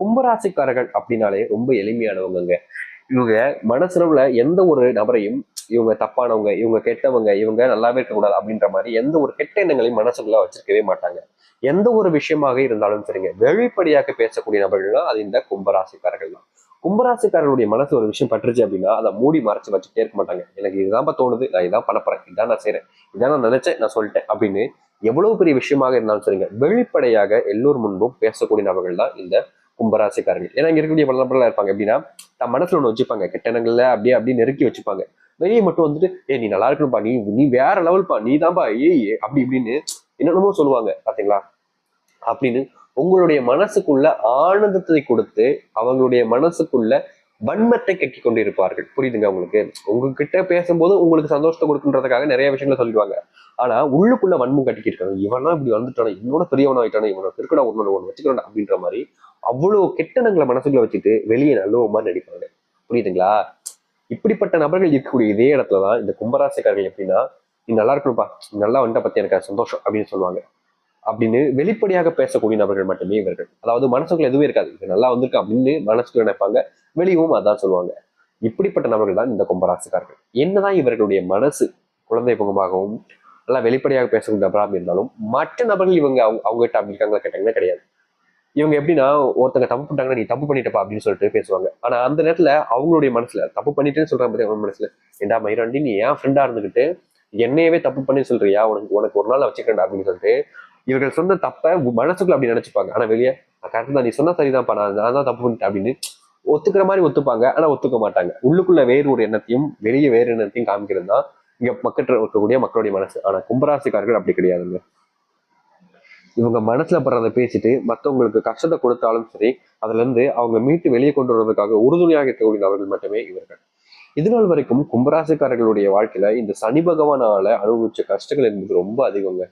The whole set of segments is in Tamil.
கும்பராசிக்காரர்கள் அப்படின்னாலே ரொம்ப எளிமையானவங்கங்க. இவங்க மனசுல எந்த ஒரு நபரையும் இவங்க தப்பானவங்க இவங்க கெட்டவங்க இவங்க நல்லாவே இருக்கக்கூடாது அப்படின்ற மாதிரி எந்த ஒரு கெட்ட எண்ணங்களையும் மனசுக்குள்ள வச்சிருக்கவே மாட்டாங்க. எந்த ஒரு விஷயமாக இருந்தாலும் சரிங்க வெளிப்படையாக பேசக்கூடிய நபர்கள்னா அது இந்த கும்பராசிக்காரர்கள் தான். கும்பராசிக்காரர்களுடைய மனசு ஒரு விஷயம் பட்டுருச்சு அப்படின்னா அதை மூடி மறைச்சு வச்சுட்டே இருக்க மாட்டாங்க. எனக்கு இதுதான் தோணுது நான் இதான் பண்ண போறேன் இதான் நான் செய்றேன் இதான் நான் நினைச்சேன் நான் சொல்லிட்டேன் அப்படின்னு எவ்வளவு பெரிய விஷயமாக இருந்தாலும் சரிங்க வெளிப்படையாக எல்லோர் முன்பும் பேசக்கூடிய நபர்கள் தான் இந்த கும்பராசிக்காரர்கள். ஏன்னா இங்க இருக்கக்கூடிய பல இருப்பாங்க. எப்படின்னா தன் மனசுல ஒண்ணு வச்சுப்பாங்க. கெட்ட அப்படியே அப்படியே நெருக்கி வச்சுப்பாங்க. வெளியே மட்டும் வந்துட்டு ஏ நீ நல்லா இருக்கணும்ப்பா. நீ நீ வேற லெவல்ப்பா. நீ தான்ப்பா ஏய் அப்படி இப்படின்னு என்னென்னமோ சொல்லுவாங்க. பாத்தீங்களா? அப்படின்னு உங்களுடைய மனசுக்குள்ள ஆனந்தத்தை கொடுத்து அவங்களுடைய மனசுக்குள்ள வன்மத்தை கட்டி கொண்டு இருப்பார்கள் புரியுதுங்க உங்களுக்கு? உங்ககிட்ட பேசும்போது உங்களுக்கு சந்தோஷத்தை கொடுக்குன்றதுக்காக நிறைய விஷயங்களை சொல்லிடுவாங்க. ஆனா உள்ளுக்குள்ள வன்மம் கட்டிக்கிட்டு இருக்காங்க இவனா இப்படி வந்துட்டானா இவனோட பெரியவனா ஆயிட்டானா இவனோட இருக்கடா ஒன்னு ஒன்று வச்சுக்கிறான் அப்படின்ற மாதிரி அவ்வளவு கெட்டணங்களை மனசுக்குள்ள வச்சுட்டு வெளியே நல்ல மாதிரி நடிப்பாங்க. புரியுதுங்களா? இப்படிப்பட்ட நபர்கள் இருக்கக்கூடிய இதே இடத்துலதான் இந்த கும்பராசிக்காரர்கள் எப்படின்னா நீ நல்லா இருக்கணும்ப்பா நீ நல்லா வந்துட்ட பத்தி எனக்கு சந்தோஷம் அப்படின்னு சொல்லுவாங்க. அப்படின்னு வெளிப்படையாக பேசக்கூடிய நபர்கள் மட்டுமே இவர்கள். அதாவது மனசுக்குள்ள எதுவுமே இருக்காது. இது நல்லா வந்திருக்கு அப்படின்னு மனசுக்குள்ள நினைப்பாங்க. வெளியவும் அதான் சொல்லுவாங்க. இப்படிப்பட்ட நபர்கள் தான் இந்த கும்பராசிக்காரர்கள். என்னதான் இவர்களுடைய மனசு குழந்தை முகமாகவும் நல்லா வெளிப்படையாக பேசக்கூடிய நபராக இருந்தாலும் மற்ற நபர்கள் இவங்க அவங்க அவங்ககிட்ட அப்படி இருக்காங்களா கேட்டாங்கன்னா கிடையாது. இவங்க எப்படின்னா ஒருத்தங்க தப்பு பண்ணிட்டாங்கன்னா நீ தப்பு பண்ணிட்டப்பா அப்படின்னு சொல்லிட்டு பேசுவாங்க. ஆனா அந்த நேரத்துல அவங்களுடைய மனசுல தப்பு பண்ணிட்டேன்னு சொல்றாங்க மாதிரி அவங்க மனசுல ஏண்டா மயிராண்டி நீ ஏன் ஃப்ரெண்டா இருந்துகிட்டு என்னையவே தப்பு பண்ணி சொல்றியா? உனக்கு உனக்கு ஒரு நாள் வச்சுக்கிறேன் அப்படின்னு சொல்லிட்டு இவர்கள் சொன்ன தப்பை மனசுக்குள்ள அப்படி நினைச்சுப்பாங்க. ஆனா வெளியே கரெக்டாக தான் நீ சொன்னா சரிதான்ப்பா நான் நான் தான் தப்பு பண்ணிட்டேன் அப்படின்னு ஒத்துக்கிற மாதிரி ஒத்துப்பாங்க. ஆனா ஒத்துக்க மாட்டாங்க. உள்ளுக்குள்ள வேறு ஒரு எண்ணத்தையும் வெளியே வேறு எண்ணத்தையும் காமிக்கிறது தான் இங்க மக்கள் இருக்கக்கூடிய மக்களுடைய மனசு. ஆனா கும்பராசிக்காரர்கள் அப்படி கிடையாதுங்க. இவங்க மனசுல படுறதை பேசிட்டு மத்தவங்களுக்கு கஷ்டத்தை கொடுத்தாலும் சரி அதுல இருந்து அவங்க மீட்டு வெளியே கொண்டு வர்றதுக்காக உறுதுணையாக இருக்கக்கூடிய நபர்கள் மட்டுமே இவர்கள். இதுநாள் வரைக்கும் கும்பராசிக்காரர்களுடைய வாழ்க்கையில இந்த சனி பகவானால அனுபவிச்ச கஷ்டங்கள் என்பது ரொம்ப அதிகங்க.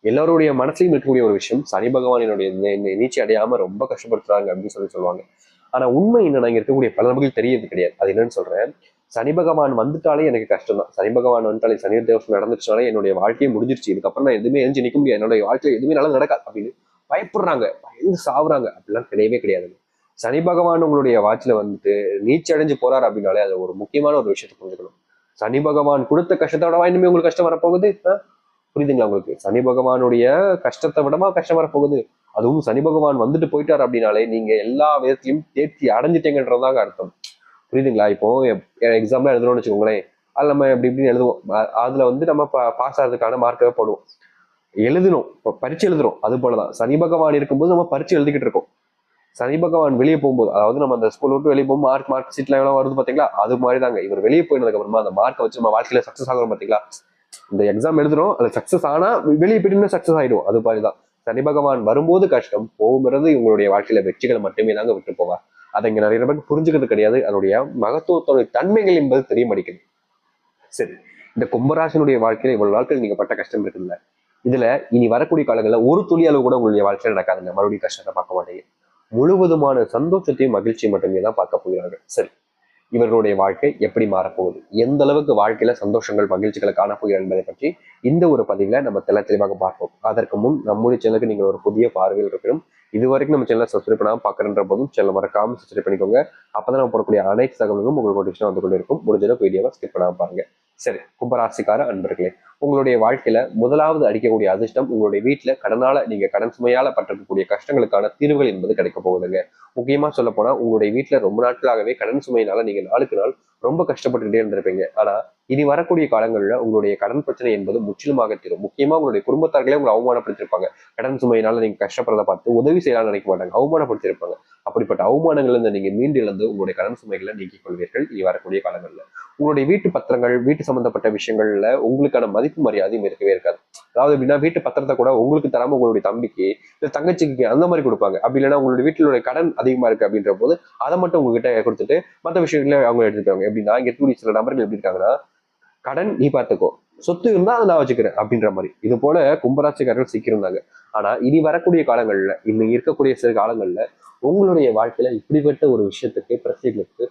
எல்லாருடைய மனசுலையும் இருக்கக்கூடிய ஒரு விஷயம் சனி பகவானினுடைய நி- நி- நீச்சி அடையாம ரொம்ப கஷ்டப்படுத்துறாங்க அப்படின்னு சொல்லி சொல்லுவாங்க. ஆனா உண்மை என்னன்னா இங்க இருக்கக்கூடிய பல நபர்கள் தெரியறது கிடையாது. அது என்னன்னு சொல்றேன் சனி பகவான் வந்துட்டாலே எனக்கு கஷ்டம் தான் சனி பகவான் வந்துட்டாலே சனி தேவசம் நடந்துச்சுனாலே என்னுடைய வாழ்க்கையை முடிஞ்சிருச்சு. இதுக்கப்புறம் நான் எதுவுமே எழுந்து நிற்க முடியாது. என்னுடைய வாழ்க்கையில் எதுவுமே நல்லா நடக்காது அப்படின்னு பயப்படுறாங்க பயந்து சாவுறாங்க. அப்படிலாம் கிடையவே கிடையாது. சனி பகவான் உங்களுடைய வாட்சில் வந்துட்டு நீச்சடைஞ்சு போறாரு அப்படின்னாலே அது ஒரு முக்கியமான ஒரு விஷயத்தை புரிஞ்சுக்கணும். சனி பகவான் கொடுத்த கஷ்டத்தோட இனிமே உங்களுக்கு கஷ்டம் வரப்போகுது? புரியுதுங்களா உங்களுக்கு? சனி பகவானுடைய கஷ்டத்தை விடமா கஷ்டம் வரப்போகுது. அதுவும் சனி பகவான் வந்துட்டு போயிட்டார் அப்படின்னாலே நீங்க எல்லா விதத்திலையும் தேர்ச்சி அடைஞ்சிட்டீங்கன்றதாங்க அர்த்தம். புரியுதுங்களா? இப்போ எக்ஸாம்லாம் எழுதுறோம்னு வச்சுக்கோங்களேன். அது நம்ம எப்படி இப்படின்னு எழுதுவோம். அதுல வந்து நம்ம பாஸ் ஆகிறதுக்கான மார்க்கவே போடுவோம். எழுதணும். இப்போ பரீட்சை எழுதுறோம். அது போலதான். சனி பகவான் இருக்கும்போது நம்ம பரீட்சை எழுதிக்கிட்டு இருக்கோம். சனி பகவான் வெளியே போகும்போது அதாவது நம்ம அந்த ஸ்கூல் விட்டு வெளியே போகும்போது மார்க் மார்க் ஷீட்ல எவ்வளவு வருது பாத்தீங்களா? அது மாதிரி தாங்க இவர் வெளியே போயினதுக்கு அப்புறமா அந்த மார்க்கை வச்சு நம்ம வாழ்க்கையில சக்சஸ் ஆகிறோம் பாத்தீங்களா? இந்த எக்ஸாம் எழுதுறோம் அது சக்சஸ் ஆனா வெளியே போயிட்டு சக்சஸ் ஆயிடும். அது மாதிரி தான். சனி பகவான் வரும்போது கஷ்டம் போகும்போது உங்களுடைய வாழ்க்கையில வெற்றிகளை மட்டுமே தாங்க விட்டு போவார். அதை இங்க நிறைய பேருக்கு புரிஞ்சுக்கிறது கிடையாது. அதனுடைய மகத்துவத்தோட தன்மைகள் என்பது தெரிய மாட்டேங்குது. சரி இந்த கும்பராசனுடைய வாழ்க்கையில இவ்வளவு நாட்கள் நீங்க பட்ட கஷ்டம் இருக்குல்ல. இதுல இனி வரக்கூடிய காலங்களில் ஒரு துளி அளவு கூட உங்களுடைய வாழ்க்கையில நடக்காதுங்க. மறுபடியும் கஷ்டத்தை பார்க்க மாட்டேங்குது முழுவதுமான சந்தோஷத்தையும் மகிழ்ச்சியும் மட்டுமே தான் பார்க்க போகிறார்கள். சரி இவர்களுடைய வாழ்க்கை எப்படி மாறப்போகுது? எந்த அளவுக்கு வாழ்க்கையில சந்தோஷங்கள் மகிழ்ச்சிகளை காணப்போகிறது என்பதை பற்றி இந்த ஒரு பதிவில் நம்ம தெல தெளிவாக பார்ப்போம். அதற்கு முன் நம்முடைய சேனலுக்கு நீங்கள் ஒரு புதிய பார்வையில் இருக்கணும் இது வரைக்கும் நம்ம சேனலை சப்ஸ்கிரைப் பண்ணாமல் பார்க்கறன்ற போதும் சேனல் மறக்காம சப்ஸ்கிரைப் பண்ணிக்கோங்க. அப்பதான் நம்ம போடக்கூடிய அனைத்து தகவல்களும் உங்களுக்கு நோட்டிஃபிகேஷன் வந்து கொண்டு இருக்கும் முடிஞ்சளவுக்கு வீடியோவை ஸ்கிப் பண்ணாமல் பாருங்க. சரி கும்பராசிக்கார அன்பர்களே உங்களுடைய வாழ்க்கையில முதலாவது அடிக்கக்கூடிய அதிர்ஷ்டம் உங்களுடைய வீட்டுல கடனால நீங்க கடன் சுமையால பட்டிருக்கக்கூடிய கஷ்டங்களுக்கான தீர்வுகள் என்பது கிடைக்க போகுதுங்க. முக்கியமா சொல்ல போனா உங்களுடைய வீட்டுல ரொம்ப நாட்களாகவே கடன் சுமையினால நீங்க நாளுக்கு நாள் ரொம்ப கஷ்டப்பட்டுகிட்டே இருந்திருப்பீங்க. ஆனா இனி வரக்கூடிய காலங்களில் உங்களுடைய கடன் பிரச்சனை என்பது முற்றிலுமாக தீரும். முக்கியமா உங்களுடைய குடும்பத்தார்களே உங்களை அவமானப்படுத்திருப்பாங்க கடன் சுமையினால நீங்க கஷ்டப்படுறத பார்த்து உதவி செய்யலாம்னு நினைக்க மாட்டாங்க. அவமானப்படுத்திருப்பாங்க அப்படிப்பட்ட அவமானங்கள்லேருந்து நீங்கள் நீங்க மீண்டு இழந்து உங்களுடைய கடன் சுமைகளை நீக்கிக் கொள்வீர்கள் இனி வரக்கூடிய காலங்கள்ல. உங்களுடைய வீட்டு பத்திரங்கள் வீட்டு சம்பந்தப்பட்ட விஷயங்கள்ல உங்களுக்கான மதிப்பு மரியாதையும் இருக்கவே இருக்காது. அதாவது எப்படின்னா வீட்டு பத்திரத்தை கூட உங்களுக்கு தராம உங்களுடைய தம்பிக்கு இல்லை தங்கச்சிக்கு அந்த மாதிரி கொடுப்பாங்க. அப்படி இல்லைன்னா உங்களுடைய வீட்டிலுடைய கடன் அதிகமா இருக்கு அப்படின்ற போது அதை மட்டும் உங்ககிட்ட கொடுத்துட்டு மற்ற விஷயங்கள அவங்க எடுத்துக்காங்க எப்படின்னா இங்கே இருக்கக்கூடிய சில நபர்கள் எப்படி இருக்காங்கன்னா கடன் நீ பார்த்துக்கோ. சொத்து இருந்தா அதை நான் வச்சுக்கிறேன் அப்படின்ற மாதிரி. இது போல கும்பராட்சிக்காரர்கள் சிக்கியிருந்தாங்க ஆனா இனி வரக்கூடிய காலங்கள்ல இன்னும் இருக்கக்கூடிய சில காலங்கள்ல உங்களுடைய வாழ்க்கையில இப்படிப்பட்ட ஒரு விஷயத்துக்கு பிரச்சனைகளுக்கு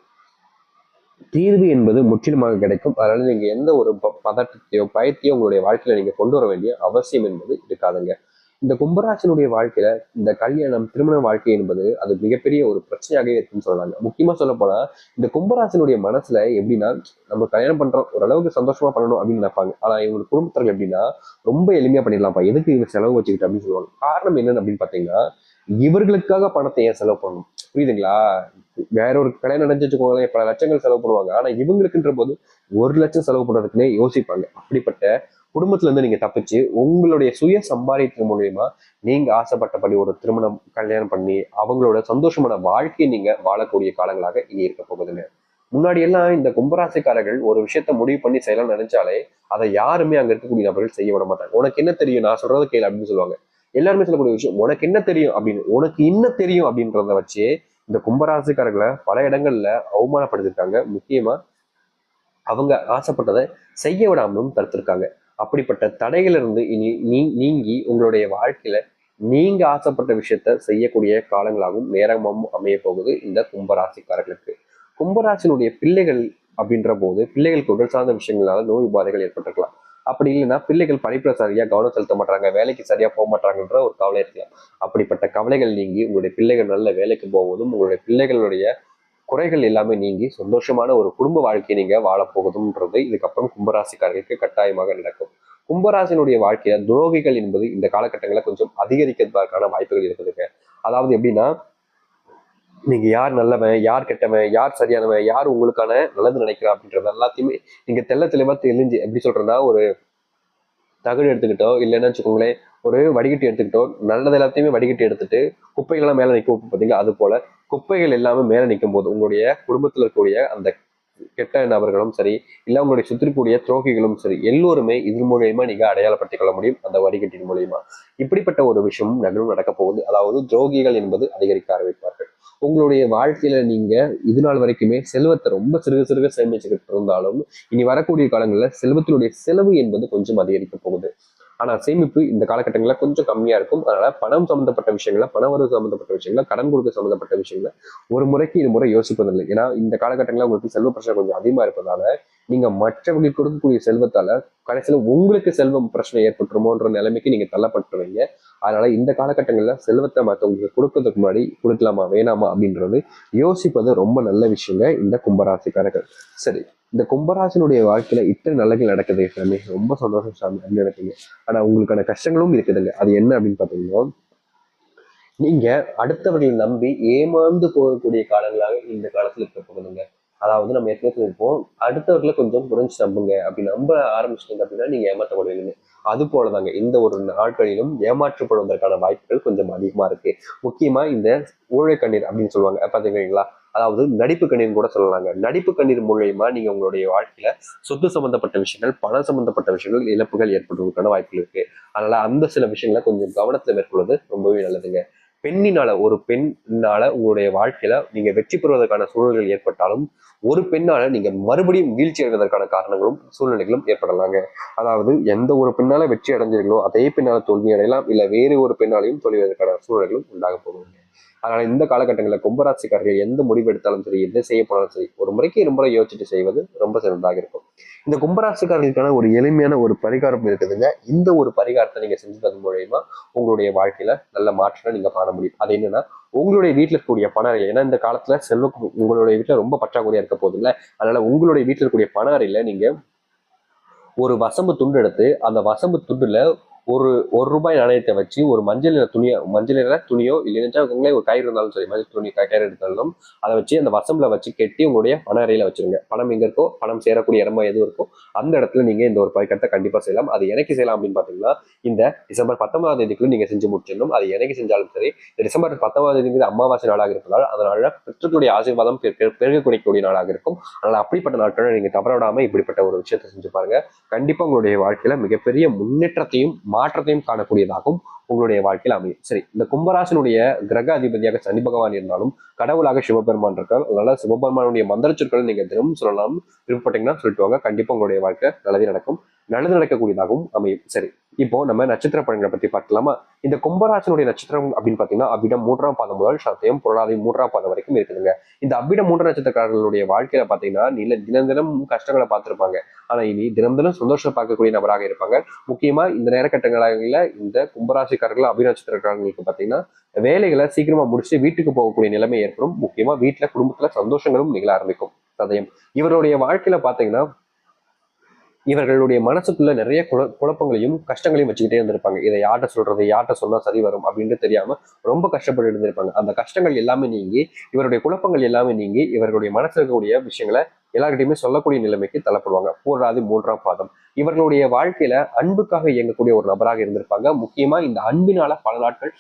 தீர்வு என்பது முற்றிலுமாக கிடைக்கும். அதனால நீங்க எந்த ஒரு ப- பதட்டத்தையோ பயத்தையோ உங்களுடைய வாழ்க்கையில நீங்க கொண்டு வர வேண்டிய அவசியம் என்பது இருக்காதுங்க. இந்த கும்பராசனுடைய வாழ்க்கையில இந்த கல்யாணம் திருமண வாழ்க்கை என்பது அது மிகப்பெரிய ஒரு பிரச்சனையாகவே இருக்குன்னு சொல்றாங்க முக்கியமா சொல்ல போனா இந்த கும்பராசனுடைய மனசுல எப்படின்னா நம்ம கல்யாணம் பண்றோம் ஓரளவுக்கு சந்தோஷமா பண்ணணும் அப்படின்னு நினைப்பாங்க. ஆனா இவங்க குடும்பத்தினர் எப்படின்னா ரொம்ப எளிமையா பண்ணிடலாம்ப்பா. எதுக்கு இவங்க செலவு வச்சுக்கிட்டு அப்படின்னு சொல்லுவாங்க. காரணம் என்னன்னு அப்படின்னு பாத்தீங்கன்னா இவர்களுக்காக பணத்தை ஏன் செலவு பண்ணணும்? புரியுதுங்களா? வேற ஒரு கல்யாணம் நடந்து வச்சுக்கோங்களேன் பல லட்சங்கள் செலவு பண்ணுவாங்க. ஆனா இவங்களுக்குன்ற போது ஒரு லட்சம் செலவு பண்றதுக்குன்னே யோசிப்பாங்க. அப்படிப்பட்ட குடும்பத்துல இருந்து நீங்க தப்பிச்சு உங்களுடைய சுய சம்பாதித்தல் மூலியமா நீங்க ஆசைப்பட்டபடி ஒரு திருமணம் கல்யாணம் பண்ணி அவங்களோட சந்தோஷமான வாழ்க்கையை நீங்க வாழக்கூடிய காலங்களாக இனி இருக்க போகுதுங்க. முன்னாடி எல்லாம் இந்த கும்பராசிக்காரர்கள் ஒரு விஷயத்த முடிவு பண்ணி செய்யலாம் நினைச்சாலே அதை யாருமே அங்க இருக்கக்கூடிய நபர்கள் செய்ய விட மாட்டாங்க. உனக்கு என்ன தெரியும்? நான் சொல்றதை கேள் அப்படின்னு சொல்லுவாங்க. எல்லாருமே சொல்லக்கூடிய விஷயம் உனக்கு என்ன தெரியும்? அப்படின்னு. உனக்கு என்ன தெரியும்? அப்படின்றத வச்சு இந்த கும்பராசிக்காரர்களை பல இடங்கள்ல அவமானப்படுத்திருக்காங்க முக்கியமா அவங்க ஆசைப்பட்டதை செய்ய விடாமலும் தடுத்திருக்காங்க. அப்படிப்பட்ட தடைகளிலிருந்து இனி நீ நீங்கி உங்களுடைய வாழ்க்கையில நீங்க ஆசைப்பட்ட விஷயத்த செய்யக்கூடிய காலங்களாகவும் நேரமாகவும் அமைய போகுது இந்த கும்பராசிக்காரர்களுக்கு. கும்பராசினுடைய பிள்ளைகள் அப்படின்ற போது பிள்ளைகளுக்கு உடல் சார்ந்த விஷயங்களால நோய் உபாதைகள் ஏற்பட்டிருக்கலாம். அப்படி இல்லைன்னா பிள்ளைகள் படிப்புல சரியா கவனம் செலுத்த மாட்டாங்க வேலைக்கு சரியா போக மாட்டாங்கன்ற ஒரு கவலை இருக்கலாம். அப்படிப்பட்ட கவலைகள் நீங்கி உங்களுடைய பிள்ளைகள் நல்ல வேலைக்கு போவதும் உங்களுடைய பிள்ளைகளுடைய குறைகள் எல்லாமே நீங்கி சந்தோஷமான ஒரு குடும்ப வாழ்க்கையை நீங்கள் வாழப் போகுதுன்றது இதுக்கப்புறம் கும்பராசிக்காரர்களுக்கு கட்டாயமாக நடக்கும். கும்பராசினுடைய வாழ்க்கையில துரோகிகள் என்பது இந்த காலகட்டங்களில் கொஞ்சம் அதிகரிக்கிறதுக்கான வாய்ப்புகள் இருக்குதுங்க. அதாவது எப்படின்னா நீங்க யார் நல்லவன் யார் கெட்டவன் யார் சரியானவன் யார் உங்களுக்கான நல்லது நினைக்கிறா அப்படின்றது எல்லாத்தையுமே நீங்க தெள்ள தெளிவா தெளிஞ்சு எப்படி சொல்றேன்னா ஒரு தகடு எடுத்துக்கிட்டோ இல்லைன்னு வச்சுக்கோங்களேன் ஒரு வடிகட்டி எடுத்துக்கிட்டோ நல்லது எல்லாத்தையுமே வடிகட்டி எடுத்துட்டு குப்பைகள்லாம் மேலே நிற்க பார்த்தீங்களா அது போல குப்பைகள் எல்லாமே மேலே நிற்கும் போது உங்களுடைய குடும்பத்தில் இருக்கக்கூடிய அந்த கெட்ட நபர்களும் சரி இல்லை உங்களுடைய சுற்றிக்கூடிய துரோகிகளும் சரி எல்லோருமே இது மூலியமா நீங்க அடையாளப்படுத்திக் கொள்ள முடியும் அந்த வடிகட்டின் மூலியமா. இப்படிப்பட்ட ஒரு விஷயம் நகரும் நடக்க போகுது. அதாவது துரோகிகள் என்பது அதிகரிக்க ஆரம்பிப்பார்கள். உங்களுடைய வாழ்க்கையில நீங்க இது நாள் வரைக்குமே செல்வத்தை ரொம்ப சிறுக சிறுக சேமிச்சுக்கிட்டு இருந்தாலும் இனி வரக்கூடிய காலங்களில் செல்வத்தினுடைய செலவு என்பது கொஞ்சம் அதிகரிக்க போகுது. ஆனால் சேமிப்பு இந்த காலகட்டங்களில் கொஞ்சம் கம்மியாக இருக்கும். அதனால் பணம் சம்மந்தப்பட்ட விஷயங்கள பண வரவு சம்மந்தப்பட்ட விஷயங்கள கடன் கொடுக்க சம்மந்தப்பட்ட விஷயங்கள ஒரு முறைக்கு இது முறை யோசிப்பதில்லை. ஏன்னா இந்த காலகட்டங்களில் உங்களுக்கு செல்வ பிரச்சனை கொஞ்சம் அதிகமாக இருப்பதால நீங்கள் மற்றவங்களுக்கு கொடுக்கக்கூடிய செல்வத்தால் கடைசியில் உங்களுக்கு செல்வம் பிரச்சனை ஏற்பட்டுருமோன்ற நிலைமைக்கு நீங்கள் தள்ளப்பட்டுருவீங்க. அதனால் இந்த காலகட்டங்களில் செல்வத்தை மற்றவங்களுக்கு கொடுக்கறதுக்கு முன்னாடி கொடுக்கலாமா வேணாமா அப்படின்றது யோசிப்பது ரொம்ப நல்ல விஷயங்க இந்த கும்பராசிக்காரர்கள். சரி. இந்த கும்பராசனுடைய வாழ்க்கையில இத்தனை நல்லது நடக்குது சாமி ரொம்ப சந்தோஷம் சாமி அப்படின்னு நினைப்பீங்க ஆனா உங்களுக்கான கஷ்டங்களும் இருக்குதுங்க. அது என்ன அப்படின்னு பாத்தீங்கன்னா நீங்க அடுத்தவர்களை நம்பி ஏமாந்து போகக்கூடிய காலங்களாக இந்த காலத்துல இருக்க போகுதுங்க. அதாவது நம்ம ஏற்கனவே சொல்லியிருப்போம் அடுத்தவர்களை கொஞ்சம் புரிஞ்சு நம்புங்க. அப்படி நம்ப ஆரம்பிச்சிட்டீங்க அப்படின்னா நீங்க ஏமாற்றப்படுவீங்க. அது போலதாங்க. இந்த ஒரு நாட்களிலும் ஏமாற்றப்படுவதற்கான வாய்ப்புகள் கொஞ்சம் அதிகமா இருக்கு. முக்கியமா இந்த ஊழல் கண்ணீர் அப்படின்னு சொல்லுவாங்க. பாத்தீங்களா அதாவது நடிப்பு கண்ணீர் கூட சொல்லலாங்க. நடிப்பு கண்ணீர் மூலயமா நீங்க உங்களுடைய வாழ்க்கையில சொத்து சம்பந்தப்பட்ட விஷயங்கள் பணம் சம்பந்தப்பட்ட விஷயங்கள் இழப்புகள் ஏற்படுவதற்கான வாய்ப்புகள் இருக்கு. அதனால அந்த சில விஷயங்களை கொஞ்சம் கவனத்துல மேற்கொள்வது ரொம்பவே நல்லதுங்க. பெண்ணினால ஒரு பெண்ணால உங்களுடைய வாழ்க்கையில நீங்க வெற்றி பெறுவதற்கான சூழல்கள் ஏற்பட்டாலும் ஒரு பெண்ணால நீங்க மறுபடியும் வீழ்ச்சி அடைவதற்கான காரணங்களும் சூழ்நிலைகளும் ஏற்படலாங்க. அதாவது எந்த ஒரு பெண்ணால வெற்றி அடைஞ்சீர்களோ அதே பெண்ணால தோல்வி அடையலாம் இல்ல வேறு ஒரு பெண்ணாலையும் தோல்வியதற்கான சூழ்நிலைகளும் உண்டாக போகுங்க அதனால இந்த காலகட்டங்களில் கும்பராசிக்காரர்கள் எந்த முடிவு எடுத்தாலும் சரி எந்த செய்ய போனாலும் சரி ஒரு முறைக்கு ரொம்ப யோசிச்சுட்டு செய்வது ரொம்ப சிறந்ததாக இருக்கும். இந்த கும்பராசிக்காரர்களுக்கான ஒரு எளிமையான ஒரு பரிகாரம் இருக்குதுங்க. இந்த ஒரு பரிகாரத்தை நீங்க செஞ்சதன் மூலயமா உங்களுடைய வாழ்க்கையில நல்ல மாற்றத்தை நீங்க காண முடியும். அது என்னன்னா உங்களுடைய வீட்டில் இருக்கக்கூடிய பண அறையில் ஏன்னா இந்த காலத்துல செல்வ உங்களுடைய வீட்டில் ரொம்ப பற்றாக்குறையா இருக்க போதுல அதனால உங்களுடைய வீட்டில் இருக்கக்கூடிய பண அறையில நீங்க ஒரு வசம்பு துண்டு எடுத்து அந்த வசம்பு துண்டுல ஒரு ஒரு ரூபாய் நாணயத்தை வச்சு ஒரு மஞ்சள் நிற துணியோ மஞ்சள் நிற துணியோ இல்லைன்னா ஒரு கயிறு இருந்தாலும் சரி மஞ்சள் துணி கயிறு எடுத்தாலும் அதை வச்சு அந்த வசம்புல வச்சு கெட்டி உங்களுடைய பண அறையில வச்சிருங்க. பணம் எங்க இருக்கோ பணம் சேரக்கூடிய இடமா எது இருக்கோ அந்த இடத்துல நீங்க இந்த ஒரு பழக்கத்தை கண்டிப்பா செய்யலாம். அது எனக்கு செய்யலாம் அப்படின்னு பாத்தீங்கன்னா இந்த டிசம்பர் பத்தொன்பதாம் தேதிக்குள்ள நீங்க செஞ்சு முடிச்சிடணும். அது எனக்கு செஞ்சாலும் சரி இந்த டிசம்பர் பத்தொன்பதாம் தேதிங்கிறது அமாவாசை நாளாக இருப்பதால் அதனால பெற்றத்துடைய ஆசீர்வாதம் பெருகக்கூடிய நாளாக இருக்கும். அதனால அப்படிப்பட்ட நாட்களை நீங்க தவறவிடாம இப்படிப்பட்ட ஒரு விஷயத்தை செஞ்சு பாருங்க. கண்டிப்பா உங்களுடைய வாழ்க்கையில மிகப்பெரிய முன்னேற்றத்தையும் மாற்றத்தையும் காணக்கூடியதாகவும் உங்களுடைய வாழ்க்கையில் அமையும். சரி இந்த கும்பராசனுடைய கிரக அதிபதியாக சனி பகவான் இருந்தாலும் கடவுளாக சிவபெருமான் இருக்கார். அதனால சிவபெருமானுடைய மந்திர சொற்களை நீங்க தினமும் சொல்லலாம். விருப்பப்பட்டீங்கன்னா சொல்லிட்டு வாங்க. கண்டிப்பா உங்களுடைய வாழ்க்கை நல்லதே நடக்கும். நல்லது நடக்கக்கூடியதாகவும் அமையும். சரி இப்போ நம்ம நட்சத்திர பலன்களை பத்தி பார்க்கலாமா? இந்த கும்பராசனுடைய நட்சத்திரம் அப்படின்னு பாத்தீங்கன்னா அவ்விடம் மூன்றாம் பாதம் முதல் சதயம் பொருளாதை மூன்றாம் பாதம் வரைக்கும் இருக்குதுங்க. இந்த அவ்விடம் மூன்று நட்சத்திரக்காரர்களுடைய வாழ்க்கையில பாத்தீங்கன்னா நில தினம் தினம் கஷ்டங்களை பார்த்திருப்பாங்க. ஆனா இனி தினம் தினம் சந்தோஷம் பார்க்கக்கூடிய நபராக இருப்பாங்க. முக்கியமா இந்த நேரக்கட்டங்களில் இந்த கும்பராசிக்காரர்கள் அபிநட்சத்திரக்காரர்களுக்கு பாத்தீங்கன்னா வேலைகளை சீக்கிரமா முடிச்சு வீட்டுக்கு போகக்கூடிய நிலைமை ஏற்படும். முக்கியமா வீட்டுல குடும்பத்துல சந்தோஷங்களும் நிகழ ஆரம்பிக்கும். சதயம். இவருடைய வாழ்க்கையில பாத்தீங்கன்னா இவர்களுடைய மனசுக்குள்ள நிறைய குழ குழப்பங்களையும் கஷ்டங்களையும் வச்சுக்கிட்டே இருந்திருப்பாங்க. இதை யார்கிட்ட சொல்றது? யார்கிட்ட சொன்னா சரி வரும் அப்படின்ட்டு தெரியாம ரொம்ப கஷ்டப்பட்டு இருந்திருப்பாங்க. அந்த கஷ்டங்கள் எல்லாமே நீங்கி இவருடைய குழப்பங்கள் எல்லாமே நீங்கி இவர்களுடைய மனசுல இருக்கக்கூடிய விஷயங்களை எல்லார்கிட்டையுமே சொல்லக்கூடிய நிலைமைக்கு தள்ளப்படுவாங்க. போராது மூன்றாம் பாதம். இவர்களுடைய வாழ்க்கையில அன்புக்காக இயங்கக்கூடிய ஒரு நபராக இருந்திருப்பாங்க. முக்கியமா இந்த அன்பினால பல நாட்கள்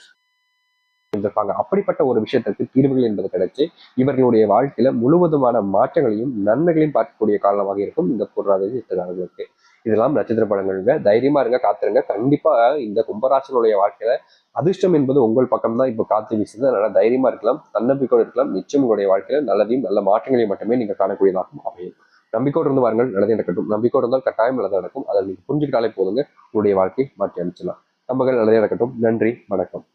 இருந்திருப்பாங்க. அப்படிப்பட்ட ஒரு விஷயத்திற்கு தீர்வுகள் என்பது கிடைச்சு இவர்களுடைய வாழ்க்கையில முழுவதுமான மாற்றங்களையும் நன்மைகளையும் பார்க்கக்கூடிய காரணமாக இருக்கும் இந்த பொருளாதார சித்தகாரர்களுக்கு இதெல்லாம் நட்சத்திர படங்கள்ங்க தைரியமா இருங்க காத்திருங்க. கண்டிப்பா இந்த கும்பராசனுடைய வாழ்க்கையில அதிர்ஷ்டம் என்பது உங்கள் பக்கம் தான் இப்போ காத்து வீசுது அதனால தைரியமா இருக்கலாம் தன்னம்பிக்கையோடு இருக்கலாம். நிச்சயம் உங்களுடைய வாழ்க்கையில நல்லதையும் நல்ல மாற்றங்களையும் மட்டுமே நீங்க காணக்கூடியதாகவும் அமையும். நம்பிக்கையோடு இருந்து வாருங்கள் நல்லது நடக்கட்டும். நம்பிக்கையோடு இருந்தால் கட்டாயம் நல்லது நடக்கும். அதை நீங்க புரிஞ்சுக்கிட்டாலே போதுங்க. உங்களுடைய வாழ்க்கை மாற்றி அமைச்சலாம் நம்பர்கள் நல்லதே நடக்கட்டும். நன்றி வணக்கம்.